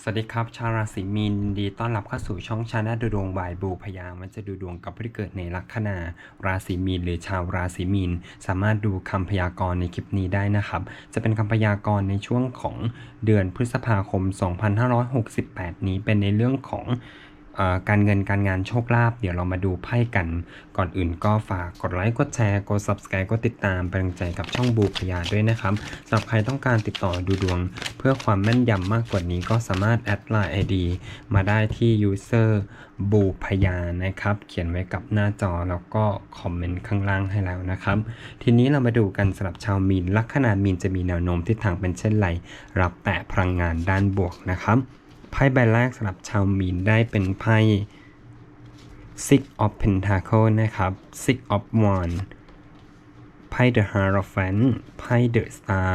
สวัสดีครับชาวราศีมีนดีต้อนรับเข้าสู่ช่องชาแนลดูดวงบายบูพยามันจะดูดวงกับผู้ที่เกิดในลัคนาราศีมีนหรือชาวราศีมีนสามารถดูคำพยากรณ์ในคลิปนี้ได้นะครับ จะเป็นคำพยากรณ์ในช่วงของเดือนพฤษภาคม 2568 นี้เป็นในเรื่องของ การเงินการงานโชคลาภเดี๋ยวเรามาดูไพ่กัน ก่อนอื่นก็ฝากกดไลค์กดแชร์กด subscribe กดติดตามเป็นกำลังใจกับช่องบูพยาด้วยนะครับสำหรับใครต้องการติดต่อดูดวง เพื่อความแม่นยำมากกว่านี้ก็สามารถแอดไลน์ ID มาได้ที่ user บูพยานะครับ เขียนไว้กับหน้าจอแล้วก็คอมเมนต์ข้างล่างให้แล้วนะครับ ทีนี้เรามาดูกันสำหรับชาวมีนลัคนามีนจะมีแนวโน้มทิศทางเป็นเช่นไรรับแต่พลังงานด้านบวกนะครับ ไพ่ใบแรกสำหรับชาวมีนได้เป็นไพ่ Six of Pentacles นะครับ Six of Wands ไพ่ The Hierophant ไพ่ The Star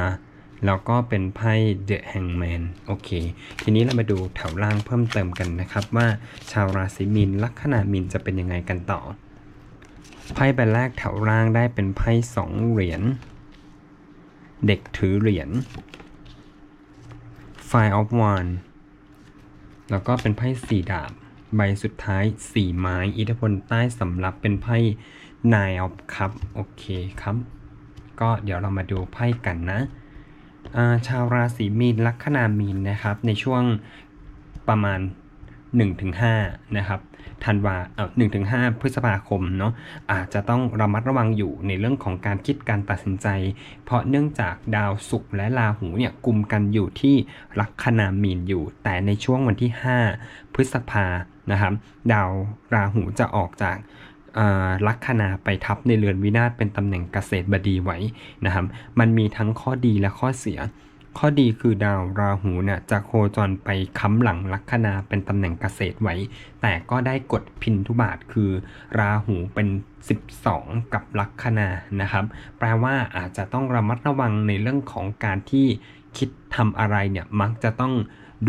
แล้วก็เป็นไพ่ The Hangman โอเค ทีนี้เรามาดูแถวล่างเพิ่มเติมกันนะครับ ว่าชาวราศีมีนลัคนามีนจะเป็นยังไงกันต่อ ไพ่ใบแรกแถวล่างได้เป็นไพ่สองเหรียญ เด็กถือเหรียญ Five of Wands แล้วก็เป็นไพ่สี่ดาบ ใบสุดท้ายสี่ไม้ อิทธิพลใต้สำรับเป็นไพ่นายออฟครับโอเคครับ ก็เดี๋ยวเรามาดูไพ่กันนะาชาวราศีมีนลัคนามีนนะครับ ในช่วงประมาณ 1-5นะครับธันวาเอ่อ1-5พฤษภาคมเนาะอาจจะต้องระมัดระวังอยู่ในเรื่องของการคิดการตัดสินใจ เพราะเนื่องจากดาวศุกร์และราหูเนี่ยกลุ่มกันอยู่ที่ลัคนามีนอยู่ แต่ในช่วงวันที่ 5 พฤษภานะครับดาวราหูจะออกจากอ่าลัคนาไปทับในเรือนวินาศเป็นตำแหน่งเกษตรบดีไว้นะครับมันมีทั้งข้อดีและข้อเสีย ข้อดีคือดาวราหูเนี่ยจะโคจรไปค้ำหลังลัคนาเป็นตำแหน่งเกษตรไว้ แต่ก็ได้กดพินทุบาทคือ ราหูเป็น 12 กับลัคนานะครับ แปลว่าอาจจะต้องระมัดระวังในเรื่องของการที่คิดทำอะไรเนี่ยมักจะต้อง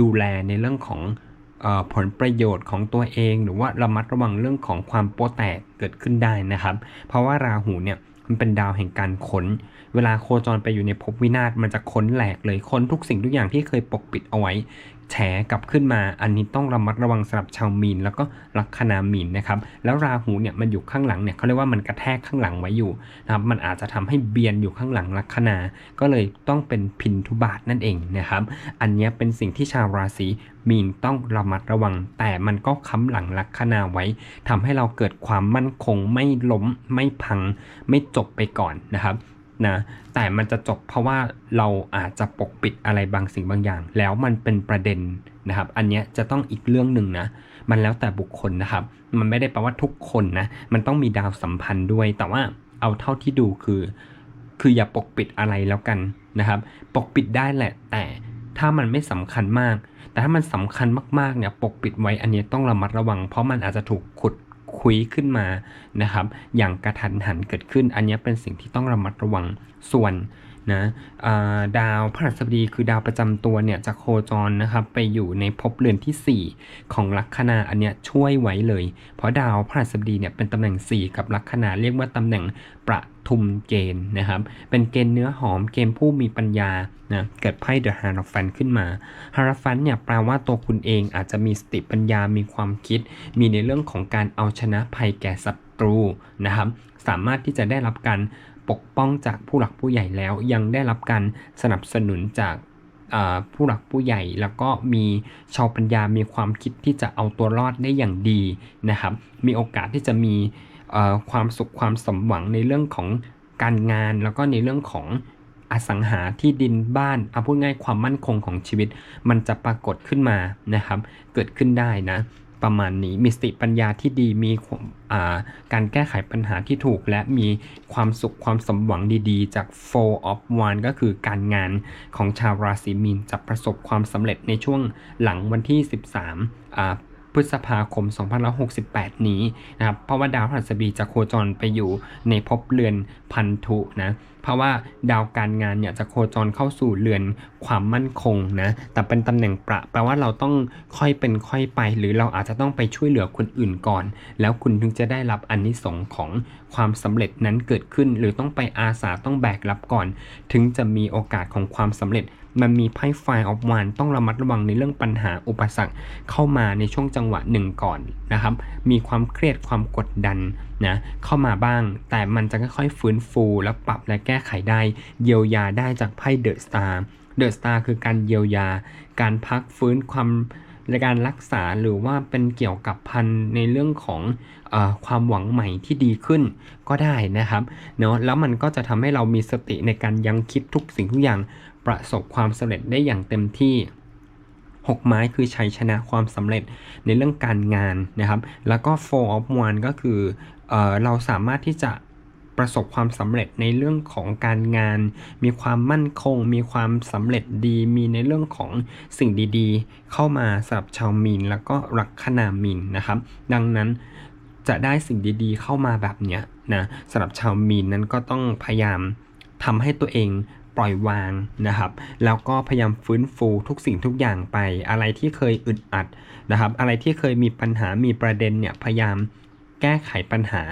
ดูแลในเรื่องของออผลประโยชน์ของตัวเอง หรือว่าระมัดระวังเรื่องของความโปแตกเกิดขึ้นได้นะครับ เพราะว่าราหูเนี่ย มันเป็นดาวแห่งการค้น เวลาโคจรไปอยู่ในภพวินาศมันจะค้นแหลกเลยค้นทุกสิ่งทุกอย่างที่เคยปกปิดเอาไว้แฉกลับขึ้นมา อันนี้ต้องระมัดระวังสำหรับชาวมีน แล้วก็ลัคนามีนนะครับ แล้วราหูเนี่ยมันอยู่ข้างหลังเนี่ยเขาเรียกว่ามันกระแทกข้างหลังไว้อยู่นะครับมันอาจจะทำให้เบียนอยู่ข้างหลังลัคนา ก็เลยต้องเป็นพินทุบาทนั่นเองนะครับ อันนี้เป็นสิ่งที่ชาวราศีมีนต้องระมัดระวัง แต่มันก็ค้ำหลังลัคนาไว้ทำให้เราเกิดความมั่นคงไม่ล้มไม่พัง ไม่จบไปก่อนนะครับ นะแต่มันจะจบเพราะว่าเราอาจจะปกปิดอะไรบางสิ่งบางอย่าง แล้วมันเป็นประเด็นนะครับ อันนี้จะต้องอีกเรื่องหนึ่งนะ มันแล้วแต่บุคคลนะครับ มันไม่ได้แปลว่าทุกคนนะ มันต้องมีดาวสัมพันธ์ด้วย แต่ว่าเอาเท่าที่ดูคือ คืออย่าปกปิดอะไรแล้วกันนะครับ ปกปิดได้แหละ แต่ถ้ามันไม่สำคัญมาก แต่ถ้ามันสำคัญมากๆเนี่ย ปกปิดไว้อันนี้ต้องระมัดระวัง เพราะมันอาจจะถูกขุด คุยขึ้นมานะครับ อย่างกระทันหันเกิดขึ้น อันนี้เป็นสิ่งที่ต้องระมัดระวังส่วนนะาดาวพฤหัสบดีคือดาวประจำตัวเนี่ยจะโคจรนะครับไปอยู่ในภพเรือนที่ 4 ของลัคนาอันเนี้ยช่วยไว้เลย เพราะดาวพฤหัสบดีเนี่ยเป็นตำแหน่ง 4 กับลัคนาเรียกว่าตำแหน่งประ ทุมเกณฑ์นะครับ เป็นเกณฑ์เนื้อหอมเกณฑ์ผู้มีปัญญานะเกิดไพ่เดอะฮาร์ฟันขึ้นมาฮาร์ฟันเนี่ยแปลว่าตัวคุณเองอาจจะมีสติปัญญามีความคิด มีในเรื่องของการเอาชนะภัยแก่ศัตรูนะครับ สามารถที่จะได้รับการปกป้องจากผู้หลักผู้ใหญ่แล้ว ยังได้รับการสนับสนุนจากผู้หลักผู้ใหญ่แล้วก็มีชาวปัญญามีความคิดที่จะเอาตัวรอดได้อย่างดีนะครับ มีโอกาสที่จะมี ความสุขความสมหวังในเรื่องของการงาน แล้วก็ในเรื่องของอสังหาที่ดินบ้านเอาพูดง่ายความมั่นคงของชีวิต มันจะปรากฏขึ้นมานะครับ เกิดขึ้นได้นะ ประมาณนี้มีสติปัญญาที่ดีมีการแก้ไขปัญหาที่ถูก และมีความสุขความสมหวังดีๆ จาก Four of One ก็คือการงานของชาวราศีมีนจะประสบความสำเร็จในช่วงหลังวันที่ 13อ่า พฤษภาคม 2568 นี้นะครับเพราะว่าดาวพฤหัสบดีจะโคจรไปอยู่ในภพเรือนพันธุนะเพราะว่าดาวการงานเนี่ยจะโคจรเข้าสู่เรือนความมั่นคงนะแต่เป็นตำแหน่งประแปลว่าเราต้องค่อยเป็นค่อยไป หรือเราอาจจะต้องไปช่วยเหลือคนอื่นก่อน แล้วคุณถึงจะได้รับอันนิสงของความสำเร็จนั้นเกิดขึ้น หรือต้องไปอาสาต้องแบกรับก่อน ถึงจะมีโอกาสของความสำเร็จ มันมีไพ่ไฟออฟวานต้องระมัดระวังในเรื่องปัญหาอุปสรรคเข้ามาในช่วงจังหวะหนึ่งก่อนนะครับ มีความเครียดความกดดันนะเข้ามาบ้าง แต่มันจะค่อยๆฟื้นฟู และปรับและแก้ไขได้ เยียวยาได้จากไพ่เดอะสตาร์เดอะสตาร์คือการเยียวยา การพักฟื้นความในการรักษาหรือว่าเป็นเกี่ยวกับพันในเรื่องของอความหวังใหม่ที่ดีขึ้นก็ได้นะครับเนาะแล้วมันก็จะทำให้เรามีสติในการยังคิดทุกสิ่งทุกอย่าง ประสบความสำเร็จได้อย่างเต็มที่ 6 ไม้คือชัยชนะความสำเร็จในเรื่องการงานนะครับ แล้วก็ four of one ก็คือเออเราสามารถที่จะประสบความสำเร็จในเรื่องของการงาน มีความมั่นคง มีความสำเร็จดี มีในเรื่องของสิ่งดีๆ เข้ามาสำหรับชาวมีน แล้วก็ลักคนามีนนะครับ ดังนั้นจะได้สิ่งดีๆ เข้ามาแบบเนี้ยนะสำหรับชาวมีนนั้นก็ต้องพยายามทำให้ตัวเอง ปล่อยวางนะครับ แล้วก็พยายามฟื้นฟูทุกสิ่งทุกอย่างไป อะไรที่เคยอึดอัดนะครับ อะไรที่เคยมีปัญหามีประเด็นเนี่ยพยายามแก้ไขปัญหา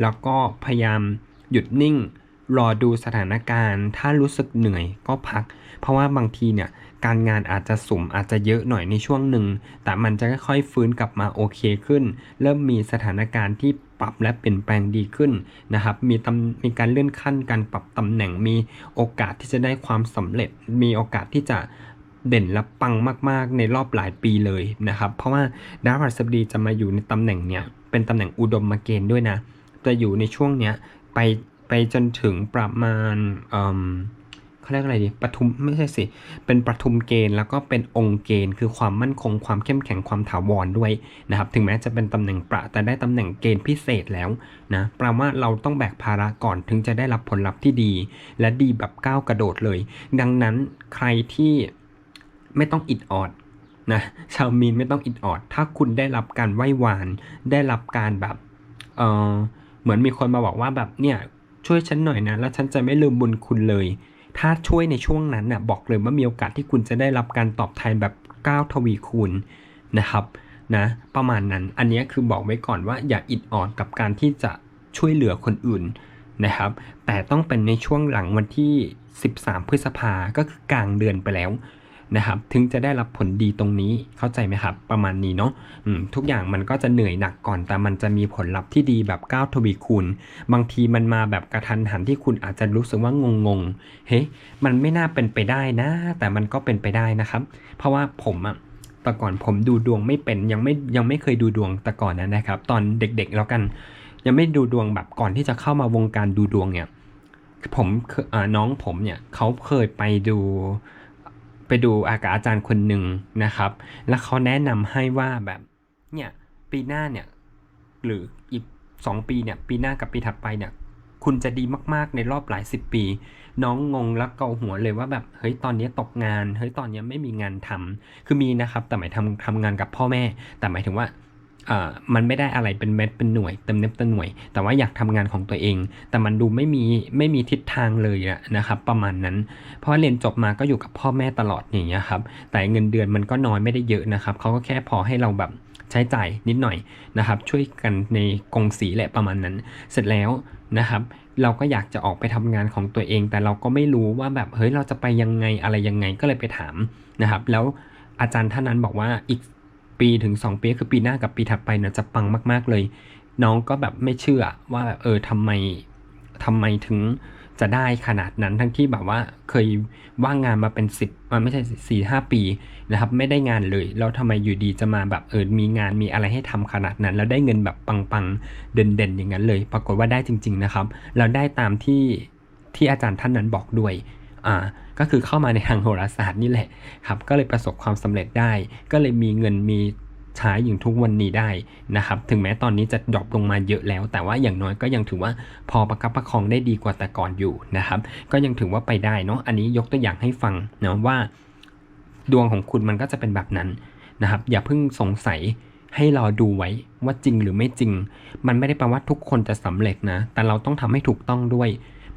แล้วก็พยายามหยุดนิ่ง รอดูสถานการณ์ ถ้ารู้สึกเหนื่อยก็พัก เพราะว่าบางทีเนี่ยการงานอาจจะสุ่มอาจจะเยอะหน่อยในช่วงหนึ่ง แต่มันจะค่อยๆฟื้นกลับมาโอเคขึ้น เริ่มมีสถานการณ์ที่ ปรับและเปลี่ยนแปลงดีขึ้นนะครับ มีตำมีการเลื่อนขั้นการปรับตำแหน่ง มีโอกาสที่จะได้ความสำเร็จ มีโอกาสที่จะเด่นและปังมาก ๆ ในรอบหลายปีเลยนะครับ เพราะว่าดาวพฤหัสบดีจะมาอยู่ในตำแหน่งเนี้ยเป็นตำแหน่งอุดมมาเกณฑ์ด้วยนะ จะอยู่ในช่วงเนี้ยไปไปจนถึงประมาณ เขาเรียกอะไรดีปทุมไม่ใช่สิ เป็นปทุมเกณฑ์แล้วก็เป็นองค์เกณฑ์ คือความมั่นคงความเข้มแข็งความถาวรด้วยนะครับ ถึงแม้จะเป็นตำแหน่งประแต่ได้ตำแหน่งเกณฑ์พิเศษแล้วนะแปลว่าเราต้องแบกภาระก่อนถึงจะได้รับผลลัพธ์ที่ดี และดีแบบก้าวกระโดดเลย ดังนั้นใครที่ไม่ต้องอิดออดนะชาวมีนไม่ต้องอิดออด ถ้าคุณได้รับการไหว้วาน ได้รับการแบบเออเหมือนมีคนมาบอกว่าแบบเนี่ยช่วยฉันหน่อยนะ แล้วฉันจะไม่ลืมบุญคุณเลย ถ้าช่วยในช่วงนั้นน่ะบอกเลยว่ามีโอกาสที่คุณจะได้รับการตอบแทนแบบก้าวทวีคูณนะครับนะประมาณนั้นอันนี้คือบอกไว้ก่อนว่าอย่าอิดออดกับการที่จะช่วยเหลือคนอื่นนะครับ แต่ต้องเป็นในช่วงหลังวันที่ 13 พฤษภาก็คือกลางเดือนไปแล้ว นะครับ ถึงจะได้รับผลดีตรงนี้เข้าใจไหมครับ ประมาณนี้เนาะทุกอย่างมันก็จะเหนื่อยหนักก่อน แต่มันจะมีผลลัพธ์ที่ดีแบบก้าวทวีคูณ บางทีมันมาแบบกระทันหันที่คุณอาจจะรู้สึกว่างงงเฮ้ยมันไม่น่าเป็นไปได้นะ แต่มันก็เป็นไปได้นะครับ เพราะว่าผมอะแต่ก่อนผมดูดวงไม่เป็นยังไม่ยังไม่เคยดูดวงแต่ก่อนนะนะครับ ตอนเด็กๆแล้วกัน ยังไม่ดูดวงแบบก่อนที่จะเข้ามาวงการดูดวงเนี่ยผมน้องผมเนี่ยเขาเคยไปดู ไปดูอากาอาจารย์คนหนึ่งนะครับ แล้วเขาแนะนำให้ว่าแบบเนี่ยปีหน้าเนี่ยหรืออีกสองปีเนี่ยปีหน้ากับปีถัดไปเนี่ยคุณจะดีมากๆในรอบหลายสิบปี น้องงงแล้วเกาหัวเลยว่าแบบเฮ้ยตอนนี้ตกงานเฮ้ยตอนนี้ไม่มีงานทำคือมีนะครับแต่หมายทำทำงานกับพ่อแม่ แต่หมายถึงว่า มันไม่ได้อะไรเป็นเม็ดเป็นหน่วยเต็มเน็บเต็มหน่วย แต่ว่าอยากทำงานของตัวเอง แต่มันดูไม่มีไม่มีทิศทางเลยนะครับ ประมาณนั้น เพราะเรียนจบมาก็อยู่กับพ่อแม่ตลอดอย่างเงี้ยครับ แต่เงินเดือนมันก็น้อยไม่ได้เยอะนะครับเขาก็แค่พอให้เราแบบใช้จ่ายนิดหน่อยนะครับ ช่วยกันในกองสีแหละประมาณนั้น เสร็จแล้วนะครับเราก็อยากจะออกไปทำงานของตัวเอง แต่เราก็ไม่รู้ว่าแบบเฮ้ยเราจะไปยังไงอะไรยังไงก็เลยไปถามนะครับ แล้วอาจารย์ท่านนั้นบอกว่าอีก ปีถึง 2 ปีคือปีหน้ากับปีถัดไปเนี่ยจะปังมากๆเลย น้องก็แบบไม่เชื่อว่าแบบเออทำไมทำไมถึงจะได้ขนาดนั้นทั้งที่แบบว่าเคยว่างงานมาเป็นสิบมันไม่ใช่สี่ห้าปีนะครับไม่ได้งานเลยแล้วทำไมอยู่ดีจะมาแบบเออมีงานมีอะไรให้ทำขนาดนั้น แล้วได้เงินแบบปังๆเด่นๆอย่างนั้นเลย ปรากฏว่าได้จริง ๆนะครับ แล้วได้ตามที่ที่อาจารย์ท่านนั้นบอกด้วย อ่าก็คือเข้ามาในทางโหราศาสตร์นี่แหละครับ ก็เลยประสบความสำเร็จได้ ก็เลยมีเงินมีใช้อย่างทุกวันนี้ได้นะครับ ถึงแม้ตอนนี้จะดรอปลงมาเยอะแล้ว แต่ว่าอย่างน้อยก็ยังถือว่าพอประคับประคองได้ดีกว่าแต่ก่อนอยู่นะครับ ก็ยังถือว่าไปได้เนาะ อันนี้ยกตัวอย่างให้ฟังนะว่า ดวงของคุณมันก็จะเป็นแบบนั้นนะครับ อย่าเพิ่งสงสัยให้รอดูไว้ว่าจริงหรือไม่จริง มันไม่ได้แปลว่าทุกคนจะสำเร็จนะ แต่เราต้องทำให้ถูกต้องด้วย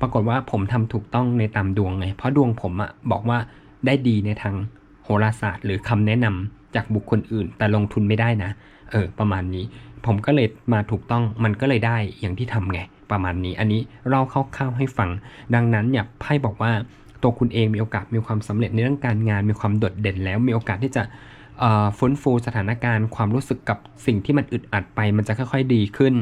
ปรากฏว่าผมทำถูกต้องในตามดวงไง เพราะดวงผมอะบอกว่าได้ดีในทางโหราศาสตร์ หรือคำแนะนำจากบุคคลอื่น แต่ลงทุนไม่ได้นะ เออ ประมาณนี้ ผมก็เลยมาถูกต้องมันก็เลยได้อย่างที่ทำไง ประมาณนี้ อันนี้เราเข้าๆให้ฟัง ดังนั้นเนี่ยไพ่บอกว่าตัวคุณเองมีโอกาสมีความสำเร็จในเรื่องการงาน มีความโดดเด่นแล้วมีโอกาสที่จะเอ่อฟื้นฟูสถานการณ์ความรู้สึกกับสิ่งที่มันอึดอัดไป มันจะค่อย ๆดีขึ้น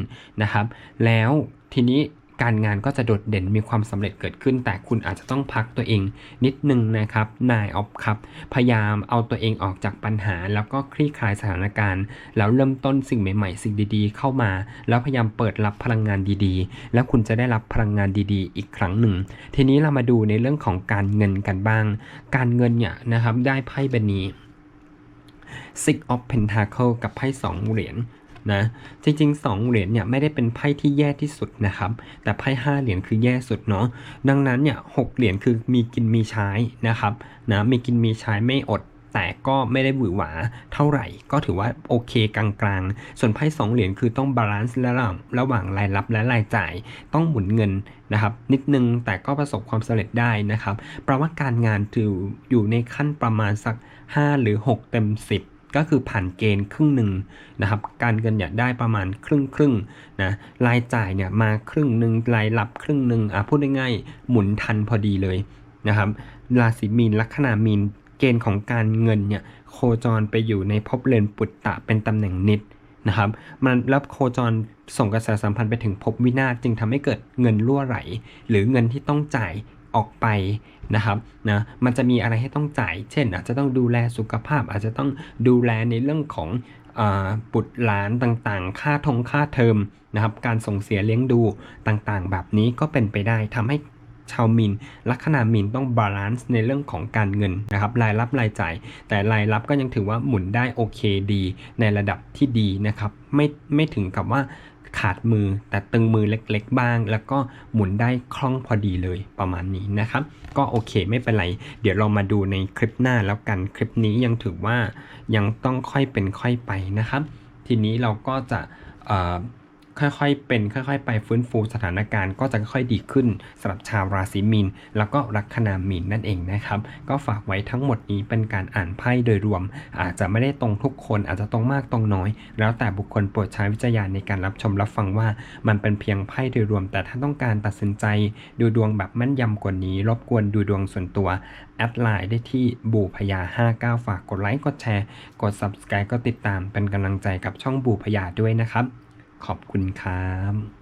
นะครับ แล้วทีนี้ การงานก็จะโดดเด่นมีความสำเร็จเกิดขึ้น แต่คุณอาจจะต้องพักตัวเองนิดนึงนะครับนายออฟครับ พยายามเอาตัวเองออกจากปัญหา แล้วก็คลี่คลายสถานการณ์ แล้วเริ่มต้นสิ่งใหม่ ๆ สิ่งดีๆ เข้ามา แล้วพยายามเปิดรับพลังงานดีๆ แล้วคุณจะได้รับพลังงานดีๆ อีกครั้งหนึ่ง ทีนี้เรามาดูในเรื่องของการเงินกันบ้าง การเงินเนี่ยนะครับได้ไพ่ใบนี้ Six of Pentacle กับไพ่สองเหรียญ นะจริงๆ 2 เหรียญเนี่ยไม่ได้เป็นไพ่ที่แย่ที่สุดนะครับ แต่ไพ่5เหรียญคือแย่สุดเนาะดังนั้นเนี่ยหกเหรียญคือมีกินมีใช้นะครับนะมีกินมีใช้ไม่อดแต่ก็ไม่ได้หวือหวาเท่าไหร่ ก็ถือว่าโอเคกลางๆ ส่วนไพ่สองเหรียญคือต้องบาลานซ์ระหว่างระหว่างรายรับและรายจ่าย ต้องหมุนเงินนะครับนิดนึงแต่ก็ประสบความสำเร็จได้นะครับแปลว่าการงานถืออยู่ในขั้นประมาณสัก 5 หรือ 6 เต็ม 10 ก็คือผ่านเกณฑ์ครึ่งหนึ่งนะครับ การเงินเนี่ยได้ประมาณครึ่งครึ่งนะรายจ่ายเนี่ยมาครึ่งหนึ่งรายรับครึ่งหนึ่งอะพูดง่ายๆหมุนทันพอดีเลยนะครับราศีมีนลัคนามีนเกณฑ์ของการเงินเนี่ยโคจรไปอยู่ในภพเรือนปุตตะเป็นตำแหน่งนิดนะครับมันรับโคจรส่งกระแสสัมพันธ์ไปถึงภพวินาศจึงทำให้เกิดเงินรั่วไหล หรือเงินที่ต้องจ่าย ออกไปนะครับนะมันจะมีอะไรให้ต้องจ่าย เช่น อาจจะต้องดูแลสุขภาพ อาจจะต้องดูแลในเรื่องของอาบุตรหลานต่างๆ ค่าทงค่าเทอมนะครับ การส่งเสียเลี้ยงดูต่างๆ แบบนี้ก็เป็นไปได้ทำให้ชาวมีนลัคนามีนต้องบาลานซ์ในเรื่องของการเงินนะครับรายรับรายจ่าย แต่รายรับก็ยังถือว่าหมุนได้โอเคดี ในระดับที่ดีนะครับ ไม่ไม่ถึงกับว่า ขาดมือ แต่ตึงมือเล็กๆ บ้าง แล้วก็หมุนได้คล่องพอดีเลยประมาณนี้นะครับ ก็โอเคไม่เป็นไร เดี๋ยวเรามาดูในคลิปหน้าแล้วกันคลิปนี้ยังถือว่ายังต้องค่อยเป็นค่อยไปนะครับ ทีนี้เราก็จะ ค่อยๆ เป็นค่อยๆ ไปฟื้นฟูสถานการณ์ก็จะค่อยๆดีขึ้นสำหรับชาวราศีมีน แล้วก็ลัคนามีนนั่นเองนะครับ ก็ฝากไว้ทั้งหมดนี้เป็นการอ่านไพ่โดยรวม อาจจะไม่ได้ตรงทุกคนอาจจะตรงมากตรงน้อย แล้วแต่บุคคลโปรดใช้วิจารณในการรับชมรับฟังว่า มันเป็นเพียงไพ่โดยรวม แต่ถ้าต้องการตัดสินใจ ดูดวงแบบแม่นยำกว่านี้ รบกวนดูดวงส่วนตัวแอดไลน์ได้ที่บูพยา 59 ฝากกดไลค์กดแชร์ กด subscribe ก็ติดตามเป็นกำลังใจกับช่องบูพยาด้วยนะครับ ขอบคุณครับ